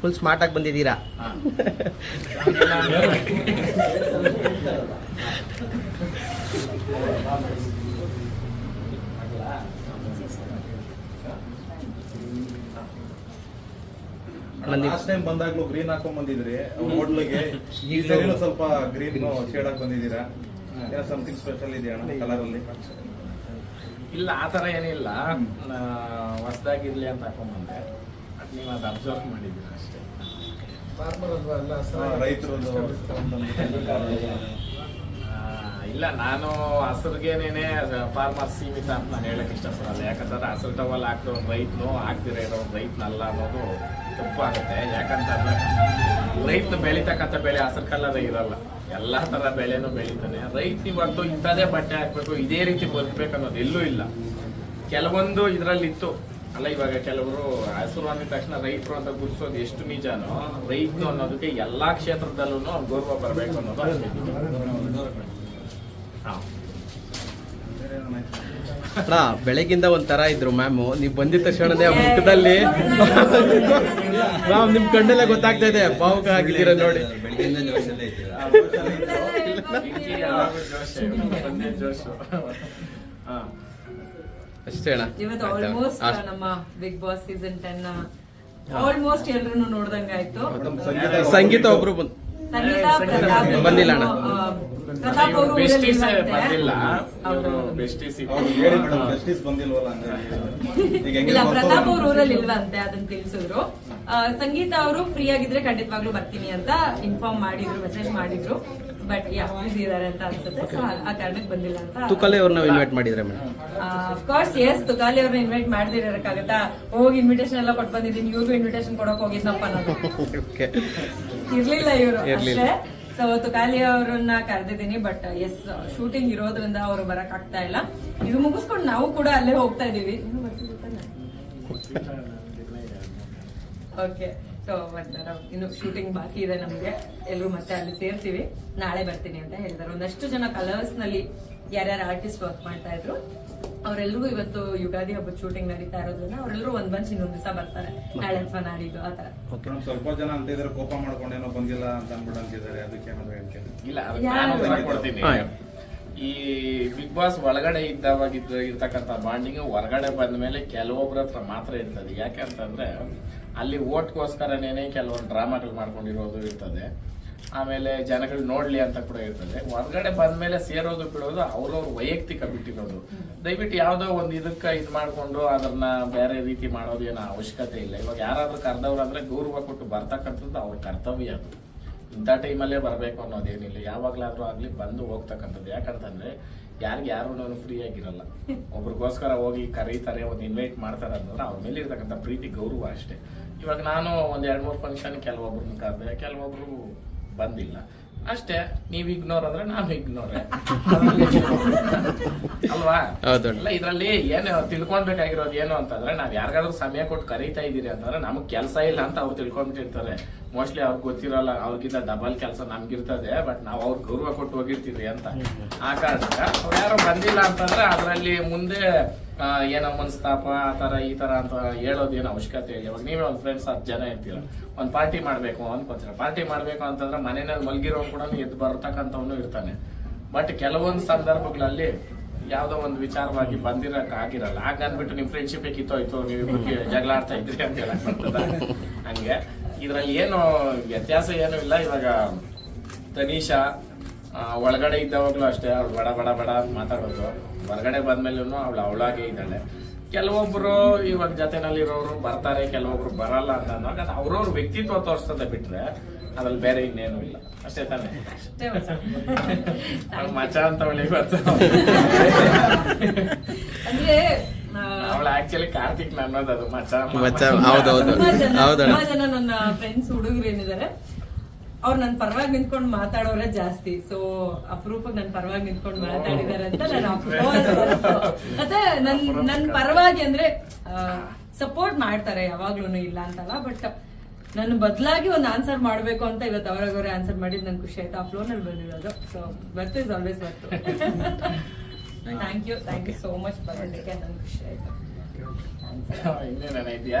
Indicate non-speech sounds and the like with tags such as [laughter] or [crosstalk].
Full smart ಆಗಿ ಬಂದಿದ್ದೀರಾ? Last time ಬಂದಾಗ್ಲೂ green ಹಾಕೊಂಡ್ ಬಂದಿದ್ರಿ. ಹೋಟ್ಲಿಗೆ ಈ ಸರಿನೂ ಸ್ವಲ್ಪ ಗ್ರೀನ್ ಶೇಡ್ ಹಾಕಿ ಬಂದಿದ್ದೀರಾ? ಏನೋ ಸಮಥಿಂಗ್ ಸ್ಪೆಷಲ್ ಇದೆಯಾ ಅಣ್ಣ ಕಲರ್ ಅಲ್ಲಿ? ಇಲ್ಲ ಆ ಥರ ಏನಿಲ್ಲ. ಹೊಸದಾಗಿರ್ಲಿ ಅಂತ ಹಾಕೊಂಡ್ಬಂದೆ ಬಟ್ ನೀವು ಅದು ಅಬ್ಸರ್ವ್ ಮಾಡಿದ್ದೀರ ಅಷ್ಟೇ ಇಲ್ಲ, ನಾನು ಹಸಿರಿಗೇನೇನೆ ಫಾರ್ಮರ್ ಸೀಮಿತ ಅಂತ ನಾನು ಹೇಳಕ್ ಇಷ್ಟಪಡಲ್ಲ. ಯಾಕಂದ್ರೆ ಹಸಿರು ಟವಲ್ ಒಂದು ರೈತನು, ಹಾಕ್ದಿರ ಇರೋ ಒಂದು ರೈತನಲ್ಲ ಅನ್ನೋದು ತಪ್ಪಾಗುತ್ತೆ ಯಾಕಂತಂದ್ರೆ ರೈತನು ಬೆಳಿತಕ್ಕಂಥ ಬೆಳೆ ಹಸಿರು ಕಲರ್ ಇರಲ್ಲ. ಎಲ್ಲಾ ತರ ಬೆಳೆನೂ ಬೆಳಿತಾನೆ. ರೈತ ಇವತ್ತು ಇಂಥದೇ ಬಟ್ಟೆ ಹಾಕ್ಬೇಕು, ಇದೇ ರೀತಿ ಬದುಕಬೇಕು ಅನ್ನೋದು ಎಲ್ಲೂ ಇಲ್ಲ. ಕೆಲವೊಂದು ಇದರಲ್ಲಿ ಇತ್ತು ಅಲ್ಲ ಇವಾಗ ಕೆಲವರು ಹಸಿರು ಅಂದಿದ ತಕ್ಷಣ ರೈತರು ಅಂತ ಗುರುಸೋದು ಎಷ್ಟು ನಿಜಾನೋ ರೈತರು ಅನ್ನೋದಕ್ಕೆ ಎಲ್ಲಾ ಕ್ಷೇತ್ರದಲ್ಲೂ ಗೌರವ ಬರಬೇಕು ಅನ್ನೋದು. ಅಣ್ಣ ಬೆಳಗಿಂದ ಒಂಥರ ಇದ್ರು ಮ್ಯಾಮು. ನೀವು ಬಂದಿದ ತಕ್ಷಣನೇ ಆ ಮುಖದಲ್ಲಿ ಮ್ಯಾಮ್ ನಿಮ್ ಕಣ್ಣಲ್ಲೇ ಗೊತ್ತಾಗ್ತಾ ಇದೆ. ಭಾವುಕ ಆಗಿದ್ದೀರ ನೋಡಿ. [laughs] ಅಷ್ಟೇ ಅಣ್ಣ. ಇವತ್ತು ಆಯ್ತಾ? ಆಲ್ಮೋಸ್ಟ್ ನಮ್ಮ Bigg Boss season ten almost ಎಲ್ರು ನೋಡ್ದಂಗಾಯ್ತು ಸಂಗೀತ ಸಂಗೀತ ಒಬ್ರು ಬಂದ್ ಸಂಗೀತ ಪ್ರತಾಪ್ ಬಂದಿಲ್ಲ ಅಣ್ಣ. ಇಲ್ಲ ಪ್ರತಾಪ್ ಅವ್ರ. ಊರಲ್ಲಿ ಇಲ್ವಂತೆ ಅದನ್ನ ತಿಳಿಸಿದ್ರು. ಆ, ಸಂಗೀತ ಅವರು ಫ್ರೀ ಆಗಿದ್ರೆ ಖಂಡಿತವಾಗ್ಲೂ ಬರ್ತೀನಿ ಅಂತ ಇನ್ಫಾರ್ಮ್ ಮಾಡಿದ್ರು ಮೆಸೇಜ್ ಮಾಡಿದ್ರು. ಬಟ್ ಯಾ ಬಿಸಿ ಇದಾರೆ ಅಂತ ಅನ್ಸುತ್ತೆ. ಸೊ ಆ ಕಾರಣಕ್ಕೆ ಬಂದಿಲ್ಲ ಅಂತ ತುಕಾಲಿ ಅವ್ರನ್ನ ಇನ್ವೈಟ್ ಮಾಡಿದ್ರೆ ಮೇಡಮ್. ಅಫ್ಕೋರ್ಸ್ ಎಸ್ ತುಕಾಲಿ ಅವ್ರನ್ನ ಇನ್ವೈಟ್ ಮಾಡ್ದಿರಕ್ಕಾಗತ್ತಾ ಹೋಗಿ ಇನ್ವಿಟೇಷನ್ ಎಲ್ಲ ಕೊಟ್ಟು ಬಂದಿದ್ದೀನಿ ಇವ್ರಿಗೂ ಇನ್ವಿಟೇಷನ್ ಕೊಡೋಕೆ ಹೋಗಿದ್ನಪ್ಪ ನಾನು. ಓಕೆ ಇರ್ಲಿಲ್ಲ ಇವರು ಅಷ್ಟೇ. ಸೊ ತುಕಾಲಿ ಅವ್ರನ್ನ ಕರೆದಿದ್ದೀನಿ ಬಟ್ ಎಸ್ ಶೂಟಿಂಗ್ ಇರೋದ್ರಿಂದ ಅವರು ಬರಕ್ ಆಗ್ತಾ ಇಲ್ಲ. ಇದು ಮುಗಿಸ್ಕೊಂಡು ನಾವು ಕೂಡ ಅಲ್ಲೇ ಹೋಗ್ತಾ ಇದೀವಿ. ಓಕೆ ಸೊ ಇನ್ನು ಶೂಟಿಂಗ್ ಬಾಕಿ ಇದೆ ನಮ್ಗೆ. ಎಲ್ಲರೂ ಮತ್ತೆ ಅಲ್ಲಿ ಸೇರ್ತೀವಿ. ನಾಳೆ ಬರ್ತೀನಿ ಅಂತ ಹೇಳಿದ್ದಾರೆ ಒಂದಷ್ಟು ಜನ ಕಲರ್ಸ್ನಲ್ಲಿ ಯಾರ್ಯಾರು ಆರ್ಟಿಸ್ಟ್ ವರ್ಕ್ ಮಾಡ್ತಾ ಇದ್ರು ಅವರೆಲ್ಲರೂ ಇವತ್ತು ಯುಗಾದಿ ಹಬ್ಬದ ಶೂಟಿಂಗ್ ನಡೀತಾ ಇರೋದ್ರಿಂದ ಅವರೆಲ್ಲರೂ ಒಂದ್ ಬಂಚ್ ಇನ್ನೊಂದ್ ದಿವಸ ಬರ್ತಾರೆ. ನಾಳೆ ಅಥವಾ ನಾಡಿದ್ದು ಆ ತರ ಸ್ವಲ್ಪ ಜನ ಅಂತ ಇದ್ರೆ ಕೋಪ ಮಾಡ್ಕೊಂಡೇನೋ ಬಂದಿಲ್ಲ ಅಂತ ಅನ್ಬಿಟ್ಟು ಅಂತಿದ್ದಾರೆ. ಅದಕ್ಕೆ ಏನಾದ್ರು ಹೇಳ್ತೀನಿ ಇಲ್ಲ ನಾನು ಉತ್ತರ ಕೊಡ್ತೀನಿ. ಈ ಬಿಗ್ ಬಾಸ್ ಒಳಗಡೆ ಇದ್ದವಾಗಿದ್ದ ಇರ್ತಕ್ಕಂಥ ಬಾಂಡಿಂಗ್ ಹೊರಗಡೆ ಬಂದ ಮೇಲೆ ಕೆಲವೊಬ್ಬರ ಹತ್ರ ಮಾತ್ರ ಇರ್ತದೆ. ಯಾಕೆ ಅಂತಂದ್ರೆ ಅಲ್ಲಿ ಓಟ್ಗೋಸ್ಕರನೇ ಕೆಲವೊಂದು ಡ್ರಾಮಾಗಳು ಮಾಡ್ಕೊಂಡಿರೋದು ಇರ್ತದೆ. ಆಮೇಲೆ ಜನಗಳು ನೋಡ್ಲಿ ಅಂತ ಕೂಡ ಇರ್ತದೆ. ಹೊರಗಡೆ ಬಂದ್ಮೇಲೆ ಸೇರೋದು ಬಿಡೋದು ಅವ್ರವ್ರ ವೈಯಕ್ತಿಕ ಬಿಟ್ಟಿರೋದು. ದಯವಿಟ್ಟು ಯಾವ್ದೋ ಒಂದು ಇದಕ್ಕೆ ಇದ್ ಮಾಡ್ಕೊಂಡು ಅದನ್ನ ಬೇರೆ ರೀತಿ ಮಾಡೋದು ಏನೋ ಅವಶ್ಯಕತೆ ಇಲ್ಲ. ಇವಾಗ ಯಾರಾದ್ರೂ ಕರೆದವ್ರು ಅಂದ್ರೆ ಗೌರವ ಕೊಟ್ಟು ಬರ್ತಕ್ಕಂಥದ್ದು ಅವ್ರ ಕರ್ತವ್ಯ ಅದು. ಇಂಥ ಟೈಮಲ್ಲೇ ಬರಬೇಕು ಅನ್ನೋದೇನಿಲ್ಲ. ಯಾವಾಗಲಾದರೂ ಆಗಲಿ ಬಂದು ಹೋಗ್ತಕ್ಕಂಥದ್ದು. ಯಾಕಂತಂದ್ರೆ ಯಾರಿಗೆ ಯಾರು ಫ್ರೀ ಆಗಿರಲ್ಲ. ಒಬ್ರಿಗೋಸ್ಕರ ಹೋಗಿ ಕರೀತಾರೆ, ಒಂದು ಇನ್ವೈಟ್ ಮಾಡ್ತಾರೆ ಅಂತಂದ್ರೆ ಅವ್ರ ಮೇಲೆ ಇರ್ತಕ್ಕಂಥ ಪ್ರೀತಿ, ಗೌರವ ಅಷ್ಟೇ. ಇವಾಗ ನಾನು ಒಂದು ಎರಡು ಮೂರು ಫಂಕ್ಷನ್ ಕೆಲವೊಬ್ರನ್ನ ಕರೆದೆ, ಕೆಲವೊಬ್ರು ಬಂದಿಲ್ಲ. ಅಷ್ಟೇ ನೀವ್ ಇಗ್ನೋರ್ ಅಂದ್ರೆ ನಾನು ಇಗ್ನೋರ್ [laughs] ಅಲ್ವಾ? ಹೌದು. ಇಲ್ಲ ಇದ್ರಲ್ಲಿ ಏನು ತಿಳ್ಕೊಳ್ಬೇಕಾಗಿರೋದು ಏನು ಅಂತಂದ್ರೆ ನಾವ್ ಯಾರಿಗಾದ್ರೂ ಸಮಯ ಕೊಟ್ಟು ಕರೀತಾ ಇದೀರಿ ಅಂತಂದ್ರೆ ನಮಗ್ ಕೆಲಸ ಇಲ್ಲ ಅಂತ ಅವ್ರು ತಿಳ್ಕೊಂಡ್ಬಿಟ್ಟಿರ್ತಾರೆ. ಮೋಸ್ಟ್ಲಿ ಅವ್ರಿಗೆ ಗೊತ್ತಿರಲ್ಲ ಅವ್ರಿಗಿಂತ ಡಬಲ್ ಕೆಲಸ ನಮ್ಗಿರ್ತದೆ ಬಟ್ ನಾವು ಅವ್ರ ಗೌರವ ಕೊಟ್ಟು ಹೋಗಿರ್ತೀವಿ ಅಂತ. ಆ ಕಾರಣಕ್ಕೆ ಅವ್ರು ಯಾರು ಬಂದಿಲ್ಲ ಅಂತಂದ್ರೆ ಅದರಲ್ಲಿ ಮುಂದೆ ಏನೋ ಮನಸ್ತಾಪ ಆ ಥರ ಈ ತರ ಅಂತ ಹೇಳೋದು ಏನು ಅವಶ್ಯಕತೆ ಇಲ್ಲ. ಇವಾಗ ನೀವೇ ಒಂದು ಫ್ರೆಂಡ್ಸ್ ಹತ್ತು ಜನ ಇರ್ತೀರ. ಒಂದು ಪಾರ್ಟಿ ಮಾಡಬೇಕು ಅನ್ಕೋತೀರ ಪಾರ್ಟಿ ಮಾಡಬೇಕು ಅಂತಂದ್ರೆ ಮನೆಯಲ್ಲಿ ಮಲಗಿರೋ ಕೂಡ ಎದ್ದು ಬರ್ತಕ್ಕಂಥವನು ಇರ್ತಾನೆ. ಬಟ್ ಕೆಲವೊಂದು ಸಂದರ್ಭಗಳಲ್ಲಿ ಯಾವುದೋ ಒಂದು ವಿಚಾರವಾಗಿ ಬಂದಿರಕ್ ಆಗಿರಲ್ಲ. ಆಗ ಅಂದ್ಬಿಟ್ಟು ನಿಮ್ ಫ್ರೆಂಡ್ಶಿಪ್ ಕಿತ್ತೋಯ್ತು ನೀವು ಜಗಳ ಆಡ್ತಾ ಇದ್ರಿ ಅಂತ ಹೇಳಕ್ ಹಂಗೆ. ಇದರಲ್ಲಿ ಏನು ವ್ಯತ್ಯಾಸ ಏನೂ ಇಲ್ಲ. ಇವಾಗ ತನೀಶಾ ಆ, ಒಳಗಡೆ ಇದ್ದಾವಾಗ್ಲೂ ಅಷ್ಟೇ ಅವ್ಳು ಬಡ ಬಡ ಬಡ ಅಂತ ಮಾತಾಡೋದು ಹೊರಗಡೆ ಬಂದ್ಮೇಲೂ ಅವಳು ಅವಳಾಗೆ ಇದ್ದಾಳೆ ಕೆಲವೊಬ್ರು ಇವಾಗ ಜೊತೆನಲ್ಲಿರೋರು ಬರ್ತಾರೆ ಕೆಲವೊಬ್ರು ಬರಲ್ಲ ಅಂತ ಅಂದಾಗ ಅದು ಅವ್ರವ್ರ ವ್ಯಕ್ತಿತ್ವ ತೋರಿಸ್ತದೆ ಬಿಟ್ರೆ ಅದ್ರಲ್ಲಿ ಬೇರೆ ಇನ್ನೇನು ಇಲ್ಲ ಅಷ್ಟೇ ತಾನೆ ಅಷ್ಟೇ ಹೊಸ. ಅವ್ಳ್ ಮಚ ಅಂತ ಅವಳಿಗೆ ಗೊತ್ತು ಅವಳು ಆಕ್ಚುಲಿ ಕಾರ್ತಿಕ್ ಅನ್ನೋದು ಅದು ಮಚ ಮಚ್ಚ, ಹೌದೌದು. ಹೌದಣ್ಣ. ನನ್ನ ಫ್ರೆಂಡ್ಸ್ ಹುಡುಗರು ಏನಿದ್ದಾರೆ ಅವ್ರು ನನ್ನ ಪರವಾಗಿ ನಿಂತ್ಕೊಂಡು ಮಾತಾಡೋರೇ ಜಾಸ್ತಿ. ಸೊ ಅಪರೂಪಕ್ಕೆ ನನ್ನ ಪರವಾಗಿ ನಿಂತ್ಕೊಂಡು ಮಾತಾಡಿದಾರೆ ಅಂತ ನಾನು ಮತ್ತೆ ನನ್ ನನ್ ಪರವಾಗಿ ಅಂದ್ರೆ ಸಪೋರ್ಟ್ ಮಾಡ್ತಾರೆ ಯಾವಾಗ್ಲೂ ಇಲ್ಲ ಅಂತಲ್ಲ ಬಟ್ ನನ್ನ ಬದಲಾಗಿ ಒಂದು ಆನ್ಸರ್ ಮಾಡಬೇಕು ಅಂತ ಇವತ್ತು ಅವ್ರಾಗವ್ರೆ ಆನ್ಸರ್ ಮಾಡಿದ್ ನನ್ ಖುಷಿ ಆಯ್ತು. ಆ ಫ್ಲೋ ನಲ್ಲಿ ಬಂದಿರೋದು. So birth is always birth thank you thank you so much ಬರೋದಕ್ಕೆ ನನ್ ಖುಷಿ ಆಯ್ತು. [laughs]